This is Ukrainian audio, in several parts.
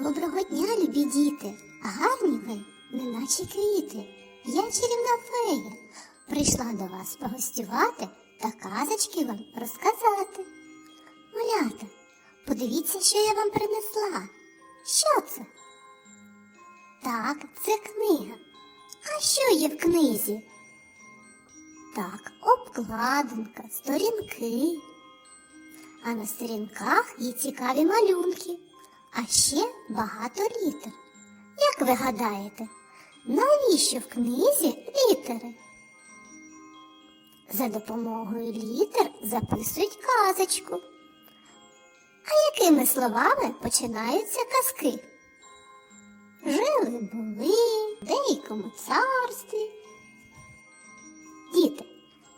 Доброго дня, любі діти! Гарні ви, неначе квіти. Я чарівна фея. Прийшла до вас погостювати та казочки вам розказати. Малята, подивіться, що я вам принесла. Що це? Так, це книга. А що є в книзі? Так, обкладинка, сторінки. А на сторінках є цікаві малюнки, а ще багато літер. Як ви гадаєте, навіщо в книзі літери? За допомогою літер записують казочку. А якими словами починаються казки? Жили були в деякому царстві. Діти,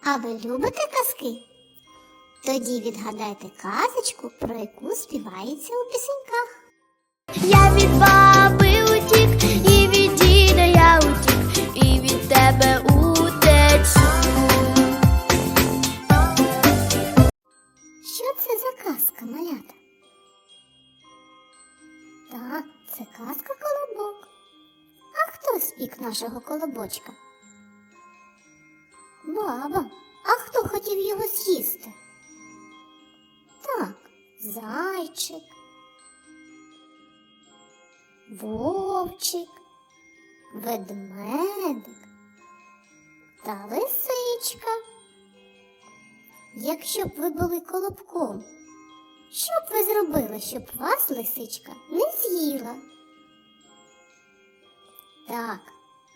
а ви любите казки? Тоді відгадайте казочку, про яку співається у пісеньках. Я від баби утік, і від діда я утік, і від тебе утечу. Що це за казка, малята? Так, це казка колобок. А хто спік нашого колобочка? Баба, а хто хотів його з'їсти? Так, зайчик, вовчик, ведмедик та лисичка. Якщо б ви були колобком, що б ви зробили, щоб вас лисичка не з'їла? Так,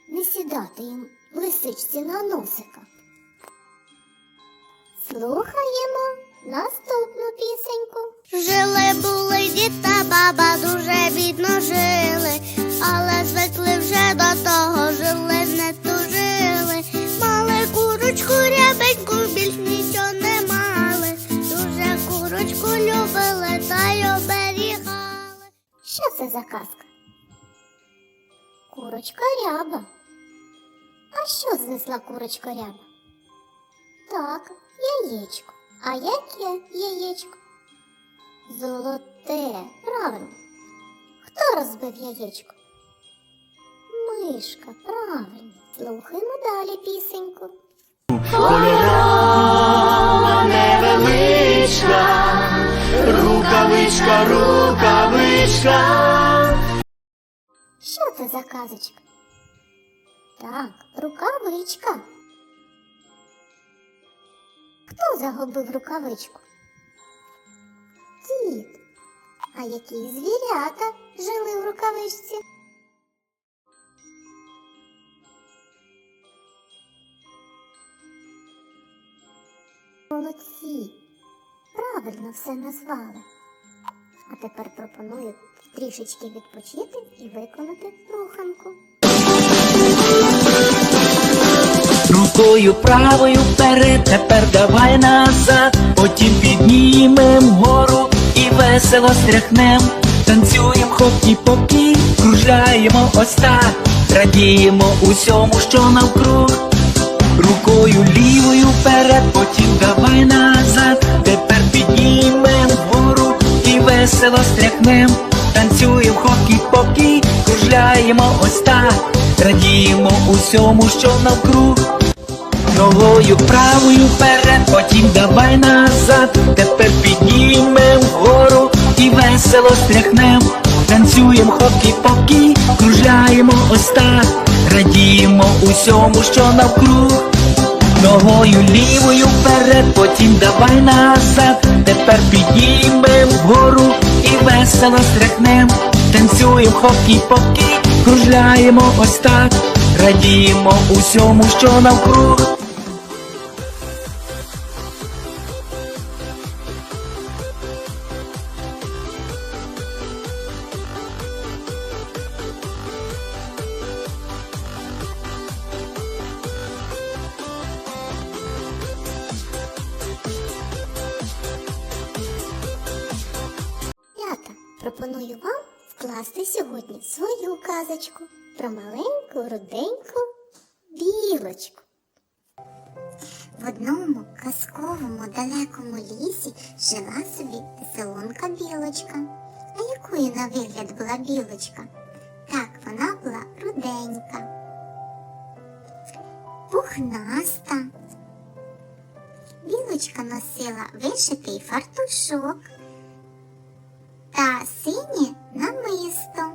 не сідати їм лисичці на носика. Слухаємо наступну пісеньку. Жили були дід та баба, дуже бідно жили, але звикли вже до того, жили не тужили. Мали курочку рябеньку, більш нічого не мали. Дуже курочку любили та й оберігали. Що це за казка? Курочка ряба. А що знесла курочка ряба? Так, яєчко. А яке яєчко? Золоте, правильно. Хто розбив яєчко? Мишка, правильно. Слухаємо далі пісеньку. Кольорова невеличка, рукавичка, рукавичка. Що це за казочка? Так, рукавичка. Хто загубив рукавичку? Дід. А які звірята жили в рукавичці? Молодці. Правильно все назвали. А тепер пропоную трішечки відпочити і виконати руханку. Рукою правою вперед, тепер давай назад, потім піднімем вгору і весело стряхнем, танцюєм хокі поки, кружляємо ось так, радіємо усьому, що навкруг. Рукою лівою вперед, потім давай назад, тепер піднімем вгору і весело стряхнем, танцюєм хокі поки, кружляємо ось так, радіємо усьому, що навкруг. Ногою правою вперед, потім давай назад, тепер піднімем вгору і весело стряхнем, танцюєм хокі-покі, кружляємо ось так, радіємо усьому, що навкруг. Ногою лівою вперед, потім давай назад, тепер піднімем вгору і весело стряхнем, танцюєм хокі-покі, кружляємо ось так, радіємо усьому, що навкруг. Пропоную вам вкласти сьогодні свою казочку про маленьку руденьку білочку. В одному казковому далекому лісі жила собі веселонка білочка. А якою на вигляд була білочка? Так, вона була руденька, пухнаста. Білочка носила вишитий фартушок та синє намисто.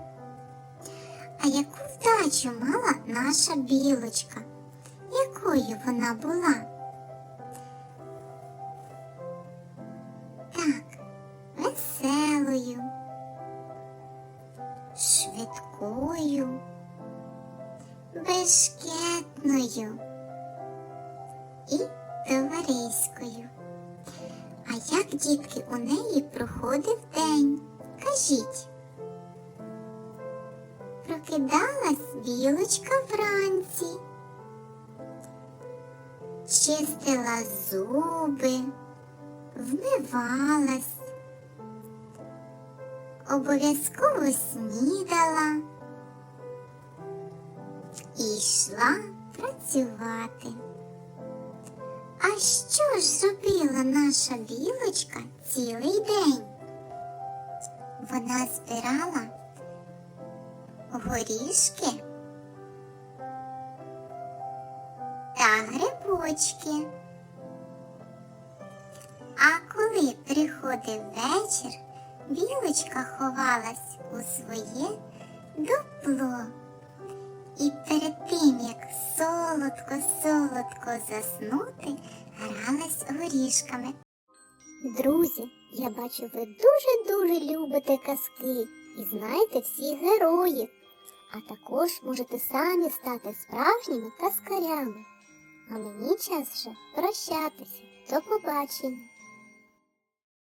А яку вдачу мала наша білочка? Якою вона була? Так, веселою, швидкою, бешкетною і товариською. А як дітки у неї проходив день? Кажіть. Прокидалась білочка вранці, чистила зуби, вмивалась, обов'язково снідала і йшла працювати. А що ж робила наша білочка цілий день? Вона збирала горішки та грибочки. А коли приходив вечір, білочка ховалась у своє дупло. І перед тим, як солодко-солодко заснути, гралась горішками. Друзі, я бачу, ви дуже-дуже любите казки і знаєте всіх героїв, а також можете самі стати справжніми казкарями. А мені час вже прощатися. До побачення.